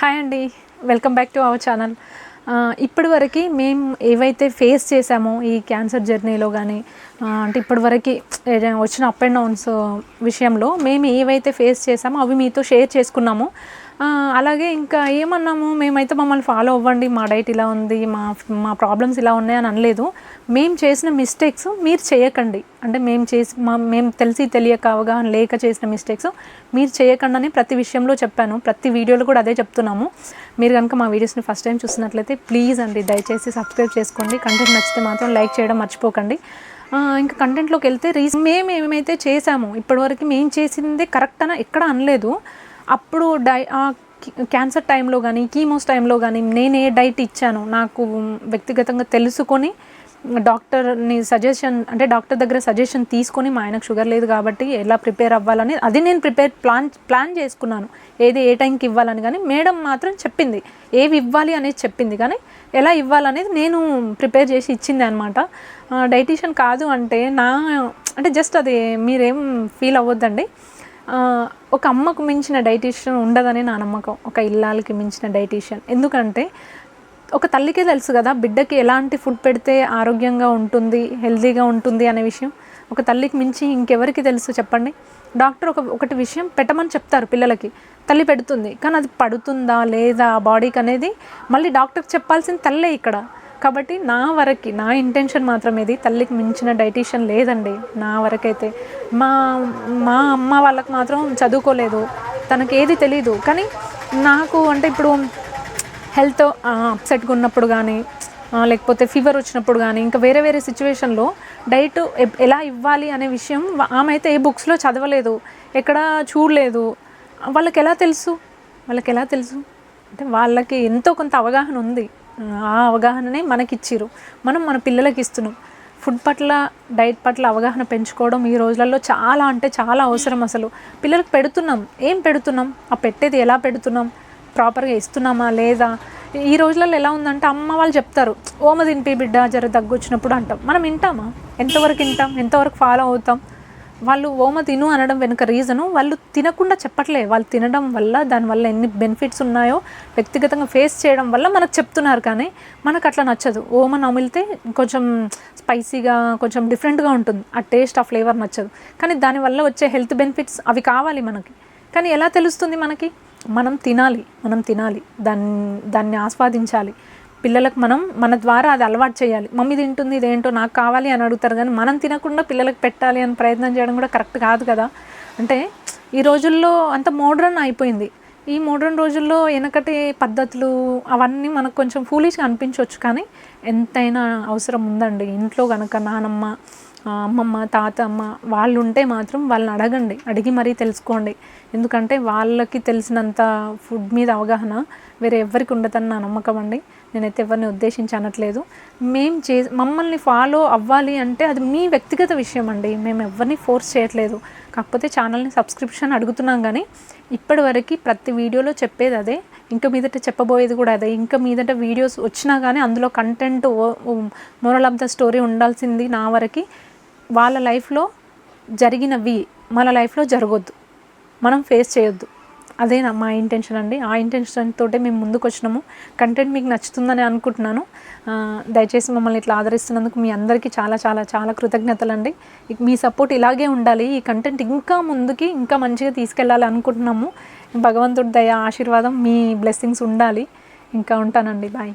Hi అండి. Welcome back to our channel. ఇప్పటి వరకు మేము ఏవైతే ఫేస్ చేసామో ఈ క్యాన్సర్ జర్నీలో కానీ అంటే ఇప్పటి వరకు వచ్చిన అప్ అండ్ డౌన్స్ విషయంలో మేము ఏవైతే ఫేస్ చేసామో అవి మీతో షేర్ చేసుకున్నాము. అలాగే ఇంకా ఏమన్నాము? మేమైతే మమ్మల్ని ఫాలో అవ్వండి. మా డైట్ ఇలా ఉంది మా మా ప్రాబ్లమ్స్ ఇలా ఉన్నాయని అనలేదు. మేము చేసిన మిస్టేక్స్ మీరు చేయకండి. అంటే మేము చేసి మా మేము తెలిసి తెలియక అవగాహన లేక చేసిన మిస్టేక్స్ మీరు చేయకండి అని ప్రతి విషయంలో చెప్పాను. ప్రతి వీడియోలో కూడా అదే చెప్తున్నాము. మీరు కనుక మా వీడియోస్ని ఫస్ట్ టైం చూస్తున్నట్లయితే ప్లీజ్ అండి దయచేసి సబ్స్క్రైబ్ చేసుకోండి. కంటెంట్ నచ్చితే మాత్రం లైక్ చేయడం మర్చిపోకండి. ఇంకా కంటెంట్లోకి వెళ్తే రీజన్ మేము ఏమైతే చేసామో ఇప్పటివరకు మేము చేసిందే కరెక్ట్ అని ఎక్కడ అనలేదు. అప్పుడు డై క్యాన్సర్ టైంలో కానీ కీమోస్ టైంలో కానీ నేను ఏ డైట్ ఇచ్చాను. నాకు వ్యక్తిగతంగా తెలుసుకొని డాక్టర్ని సజెషన్ అంటే డాక్టర్ దగ్గర సజెషన్ తీసుకొని మా ఆయనకు షుగర్ లేదు కాబట్టి ఎలా ప్రిపేర్ అవ్వాలని అది నేను ప్రిపేర్ ప్లాన్ ప్లాన్ చేసుకున్నాను. ఏది ఏ టైంకి ఇవ్వాలని కానీ మేడం మాత్రం చెప్పింది. ఏవి ఇవ్వాలి అనేది చెప్పింది. కానీ ఎలా ఇవ్వాలనేది నేను ప్రిపేర్ చేసి ఇచ్చింది అనమాట డైటీషియన్ కాదు అంటే నా అంటే జస్ట్ అది మీరేం ఫీల్ అవ్వద్దండి. ఒక అమ్మకు మించిన డైటీషియన్ ఉండదని నా నమ్మకం. ఒక ఇల్లాలకి మించిన డైటీషియన్. ఎందుకంటే ఒక తల్లికే తెలుసు కదా బిడ్డకి ఎలాంటి ఫుడ్ పెడితే ఆరోగ్యంగా ఉంటుంది హెల్తీగా ఉంటుంది అనే విషయం. ఒక తల్లికి మించి ఇంకెవరికి తెలుసు చెప్పండి? డాక్టర్ ఒక ఒకటి విషయం పెట్టమని చెప్తారు పిల్లలకి. తల్లి పెడుతుంది కానీ అది పడుతుందా లేదా? బాడీకి అనేది మళ్ళీ డాక్టర్కి చెప్పాల్సిన తల్లే ఇక్కడ. కాబట్టి నా వరకు నా ఇంటెన్షన్ మాత్రం ఇది తల్లికి మించిన డైటీషియన్ లేదండి. నా వరకైతే. మా మా అమ్మ వాళ్ళకి మాత్రం చదువుకోలేదు. తనకి ఏది తెలీదు. కానీ నాకు అంటే ఇప్పుడు హెల్త్ అప్సెట్గా ఉన్నప్పుడు కానీ లేకపోతే ఫీవర్ వచ్చినప్పుడు కానీ ఇంకా వేరే వేరే సిచ్యువేషన్లో డైట్ ఎలా ఇవ్వాలి అనే విషయం ఆమె అయితే ఏ బుక్స్లో చదవలేదు. ఎక్కడ చూడలేదు. వాళ్ళకి ఎలా తెలుసు? వాళ్ళకి ఎలా తెలుసు? అంటే వాళ్ళకి ఎంతో కొంత అవగాహన ఉంది. ఆ అవగాహననే మనకిచ్చిర్రు. మనం మన పిల్లలకి ఇస్తున్నాం ఫుడ్ పట్ల డైట్ పట్ల అవగాహన పెంచుకోవడం ఈ రోజులలో చాలా అంటే చాలా అవసరం అసలు. పిల్లలకు పెడుతున్నాం. ఏం పెడుతున్నాం? ఆ పెట్టేది ఎలా పెడుతున్నాం? ప్రాపర్గా ఇస్తున్నామా లేదా? ఈ రోజులలో ఎలా ఉందంటే అమ్మ వాళ్ళు చెప్తారు. ఓమ తినిపి బిడ్డ జర దగ్గు వచ్చినప్పుడు అంటాం. మనం వింటామా ఎంతవరకు వింటాం ఎంతవరకు ఫాలో అవుతాం? వాళ్ళు ఓమ తిను అనడం వెనుక రీజను వాళ్ళు తినకుండా చెప్పట్లే. వాళ్ళు తినడం వల్ల దానివల్ల ఎన్ని బెనిఫిట్స్ ఉన్నాయో వ్యక్తిగతంగా ఫేస్ చేయడం వల్ల మనకు చెప్తున్నారు కానీ మనకు అట్లా నచ్చదు. ఓమ నమిలితే కొంచెం స్పైసీగా కొంచెం డిఫరెంట్గా ఉంటుంది. ఆ టేస్ట్ ఆ ఫ్లేవర్ నచ్చదు. కానీ దానివల్ల వచ్చే హెల్త్ బెనిఫిట్స్ అవి కావాలి మనకి. కానీ ఎలా తెలుస్తుంది మనకి? మనం తినాలి. మనం తినాలి. దాన్ని దాన్ని ఆస్వాదించాలి. పిల్లలకు మనం మన ద్వారా అది అలవాటు చేయాలి. మమ్మీ తింటుంది ఇదేంటో నాకు కావాలి అని అడుగుతారు. కానీ మనం తినకుండా పిల్లలకు పెట్టాలి అని ప్రయత్నం చేయడం కూడా కరెక్ట్ కాదు కదా. అంటే ఈ రోజుల్లో అంత మోడ్రన్ అయిపోయింది. ఈ మోడ్రన్ రోజుల్లో వెనకటి పద్ధతులు అవన్నీ మనకు కొంచెం ఫూలిష్గా అనిపించవచ్చు కానీ ఎంతైనా అవసరం ఉందండి. ఇంట్లో కనుక నానమ్మ అమ్మమ్మ తాతమ్మ వాళ్ళు ఉంటే మాత్రం వాళ్ళని అడగండి. అడిగి మరీ తెలుసుకోండి. ఎందుకంటే వాళ్ళకి తెలిసినంత ఫుడ్ మీద అవగాహన వేరే ఎవరికి ఉండదని నా నమ్మకం అండి. నేనైతే ఎవరిని ఉద్దేశించి అనట్లేదు మేము చే మమ్మల్ని ఫాలో అవ్వాలి అంటే అది మీ వ్యక్తిగత విషయం అండి. మేము ఎవరిని ఫోర్స్ చేయట్లేదు. కాకపోతే ఛానల్ని సబ్స్క్రిప్షన్ అడుగుతున్నాం కానీ ఇప్పటి వరకు ప్రతి వీడియోలో చెప్పేది అదే. ఇంకా మీదట చెప్పబోయేది కూడా అదే. ఇంకా మీదట వీడియోస్ వచ్చినా కానీ అందులో content moral of the story ఉండాల్సింది నా వరకు. వాళ్ళ లైఫ్లో జరిగినవి మన లైఫ్లో జరగొద్దు. మనం ఫేస్ చేయొద్దు. అదే నా మా ఇంటెన్షన్ అండి. ఆ ఇంటెన్షన్ తోటే మేము ముందుకు వచ్చినాము. కంటెంట్ మీకు నచ్చుతుందని అనుకుంటున్నాను. దయచేసి మమ్మల్ని ఇట్లా ఆదరిస్తున్నందుకు మీ అందరికీ చాలా చాలా చాలా కృతజ్ఞతలు అండి మీ సపోర్ట్ ఇలాగే ఉండాలి. ఈ కంటెంట్ ఇంకా ముందుకి ఇంకా మంచిగా తీసుకెళ్ళాలి అనుకుంటున్నాము. భగవంతుడి దయ ఆశీర్వాదం మీ బ్లెస్సింగ్స్ ఉండాలి. ఇంకా ఉంటానండి. బాయ్